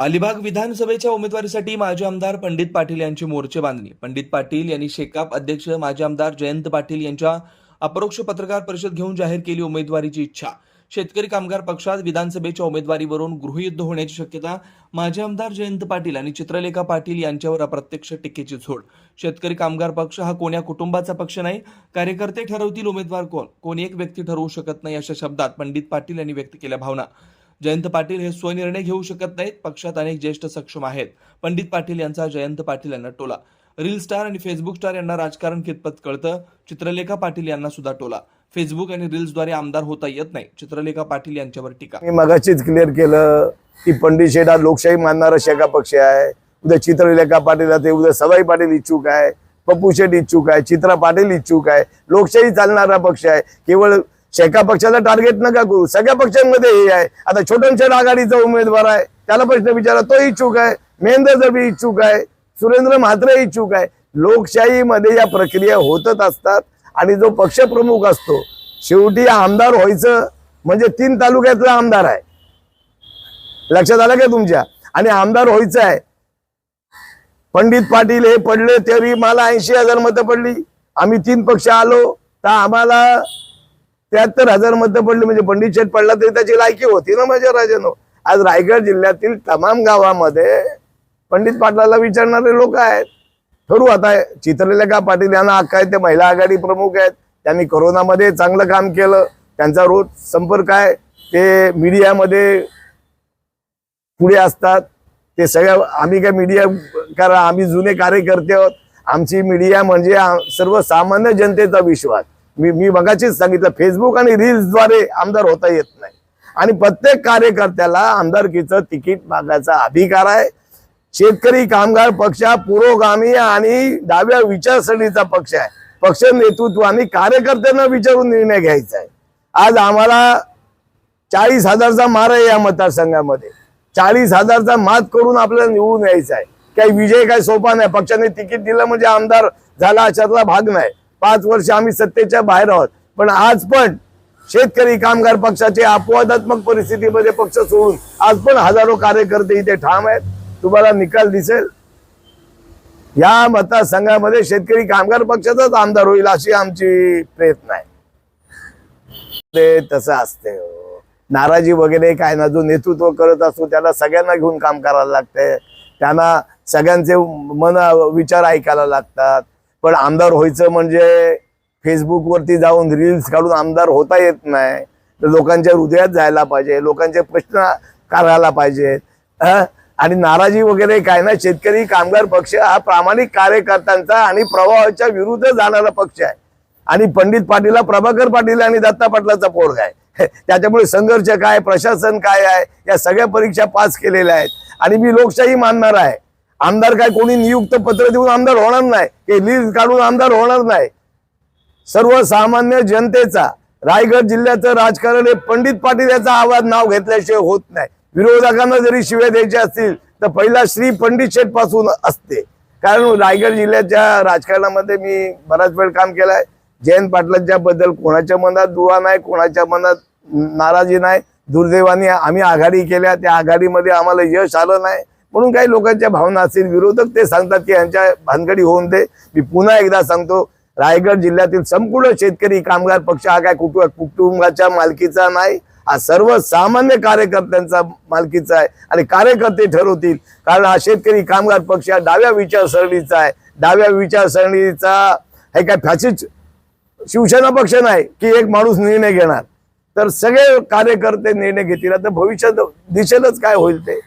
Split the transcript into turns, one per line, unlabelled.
अलिबाग विधानसभेच्या उमेदवारीसाठी माजी आमदार पंडित पाटील यांची मोर्चे बांधणी. पंडित पाटील यांनी शेकाप अध्यक्ष माजी आमदार जयंत पाटील यांच्या अपरोक्ष पत्रकार परिषद घेऊन जाहीर केली उमेदवारीची इच्छा. शेतकरी कामगार पक्षात विधानसभेच्या उमेदवारीवरून गृहयुद्ध होण्याची शक्यता माजी आमदार जयंत पाटील आणि चित्रलेखा पाटील यांच्यावर अप्रत्यक्ष टीकेची झोड. शेतकरी कामगार पक्ष हा कोण्या कुटुंबाचा पक्ष नाही कार्यकर्ते ठरवतील उमेदवार कोण. कोणी एक व्यक्ती ठरवू शकत नाही अशा शब्दात पंडित पाटील यांनी व्यक्त केल्या भावना. जयंत पाटील हे स्वनिर्णय घेऊ शकत नाहीत. पक्षात अनेक ज्येष्ठ सक्षम आहेत. पंडित पाटील यांचा जयंत पाटील यांना टोला. रील स्टार आणि फेसबुक स्टार यांना राजकारण कितपत कळतं? चित्रलेखा पाटील यांना सुद्धा टोला. फेसबुक आणि रील्सद्वारे आमदार होता येत नाही. चित्रलेखा पाटील यांच्यावर टीका.
मी मगाशीच क्लिअर केलं की पंडित शेठ हा लोकशाही मानणारा शेका पक्ष आहे. उद्या चित्रलेखा पाटील ते उद्या सवाई पाटील इच्छुक आहे पप्पू शेठ इच्छुक आहे चित्रा पाटील इच्छुक आहे. लोकशाही चालणारा पक्ष आहे. केवळ एका पक्षाला टार्गेट नका करू. सगळ्या पक्षांमध्ये हे आहे. आता छोटन आघाडीचा उमेदवार आहे. त्याला प्रश्न विचारा तो इच्छुक आहे. महेंद्र जबी इच्छुक आहे. सुरेंद्र म्हात्रे इच्छुक आहे. लोकशाहीमध्ये या प्रक्रिया होतच असतात आणि जो पक्षप्रमुख असतो शेवटी आमदार व्हायचं म्हणजे तीन तालुक्यातला आमदार आहे. लक्षात आलं का तुमच्या? आणि आमदार व्हायचं आहे. पंडित पाटील हे पडले तरी मला ऐंशी हजार मतं पडली. आम्ही तीन पक्ष आलो तर आम्हाला त्र्याहत्तर हजार मतं पडली म्हणजे पंडित शेठ पडला तरी त्याची लायकी होती ना माझ्या राजानो. आज रायगड जिल्ह्यातील तमाम गावामध्ये पंडित पाटलाला विचारणारे लोक आहेत. ठरू आता चित्रलेखा पाटील यांना हक्क आहे ते महिला आघाडी प्रमुख आहेत. त्यांनी कोरोनामध्ये चांगलं काम केलं. त्यांचा रोज संपर्क आहे. ते मीडियामध्ये पुढे असतात. ते सगळ्या आम्ही काय मीडिया कारण आम्ही जुने कार्यकर्ते आहोत. आमची मीडिया म्हणजे सर्वसामान्य जनतेचा विश्वास. मी मी मगाशीच सांगितलं फेसबुक आणि रील्सद्वारे आमदार होता येत नाही. आणि प्रत्येक कार्यकर्त्याला आमदारकीचं तिकीट मागायचा अधिकार आहे. शेतकरी कामगार पक्ष हा पुरोगामी आणि डाव्या विचारसरणीचा पक्ष आहे. पक्ष नेतृत्व आणि कार्यकर्त्यांना विचारून निर्णय घ्यायचा आहे. आज आम्हाला चाळीस हजारचा मार आहे या मतदारसंघामध्ये. चाळीस हजारचा मात करून आपल्याला निवडून यायचा आहे. काही विजय काही सोपा नाही. पक्षाने तिकीट दिलं म्हणजे आमदार झाला अशातला भाग नाही. पाच वर्ष आम्ही सत्तेच्या बाहेर आहोत. पण आज पण शेतकरी कामगार पक्षाचे अपवादात्मक परिस्थितीमध्ये पक्ष सोडून आज पण हजारो कार्यकर्ते इथे ठाम आहेत. तुम्हाला निकाल दिसेल. या मतदारसंघामध्ये शेतकरी कामगार पक्षाचाच आमदार होईल अशी आमची प्रयत्न आहे. ते तसं असते हो. नाराजी वगैरे काय ना जो नेतृत्व करत असतो त्याला सगळ्यांना घेऊन काम करायला लागतंय. त्यांना सगळ्यांचे मन विचार ऐकायला लागतात. पण आमदार व्हायचं म्हणजे फेसबुकवरती जाऊन रील्स काढून आमदार होता येत नाही. तर लोकांच्या हृदयात जायला पाहिजे लोकांचे प्रश्न करायला पाहिजेत आणि नाराजी वगैरे काय ना शेतकरी कामगार पक्ष हा प्रामाणिक कार्यकर्त्यांचा आणि प्रवाहाच्या विरुद्ध जाणारा पक्ष आहे. आणि पंडित पाटीलला प्रभाकर पाटील आणि दत्ता पाटलाचा पोरग आहे. त्याच्यामुळे संघर्ष काय प्रशासन काय आहे या सगळ्या परीक्षा पास केलेल्या आहेत. आणि मी लोकशाही मानणार आहे. आमदार काय कोणी नियुक्त पत्र देऊन आमदार होणार नाही की लीज काढून आमदार होणार नाही. सर्वसामान्य जनतेचा रायगड जिल्ह्याचं राजकारण हे पंडित पाटील याचा आवाज नाव घेतल्याशिवाय होत नाही. विरोधकांना जरी शिव्या द्यायच्या असतील तर पहिला श्री पंडित शेठपासून असते. कारण रायगड जिल्ह्याच्या राजकारणामध्ये मी बराच वेळ काम केलाय. जयंत पाटलांच्या बद्दल कोणाच्या मनात दुवा नाही कोणाच्या मनात नाराजी नाही. दुर्दैवाने आम्ही आघाडी केल्या त्या आघाडीमध्ये आम्हाला यश आलं नाही. म्हणून काही लोकांच्या भावना असतील विरोधक ते सांगतात की यांच्या भानगडी होऊन दे. मी पुन्हा एकदा सांगतो रायगड जिल्ह्यातील संपूर्ण शेतकरी कामगार पक्ष हा काय कुटुंब कुटुंबाच्या मालकीचा नाही. हा सर्वसामान्य कार्यकर्त्यांचा मालकीचा आहे आणि कार्यकर्ते ठरवतील. कारण हा शेतकरी कामगार पक्ष हा डाव्या विचारसरणीचा आहे. डाव्या विचारसरणीचा हे काय फॅसिस्ट शिवसेना पक्ष नाही की एक माणूस निर्णय घेणार. तर सगळे कार्यकर्ते निर्णय घेतील. आता भविष्यात दिसेलच काय होईल ते?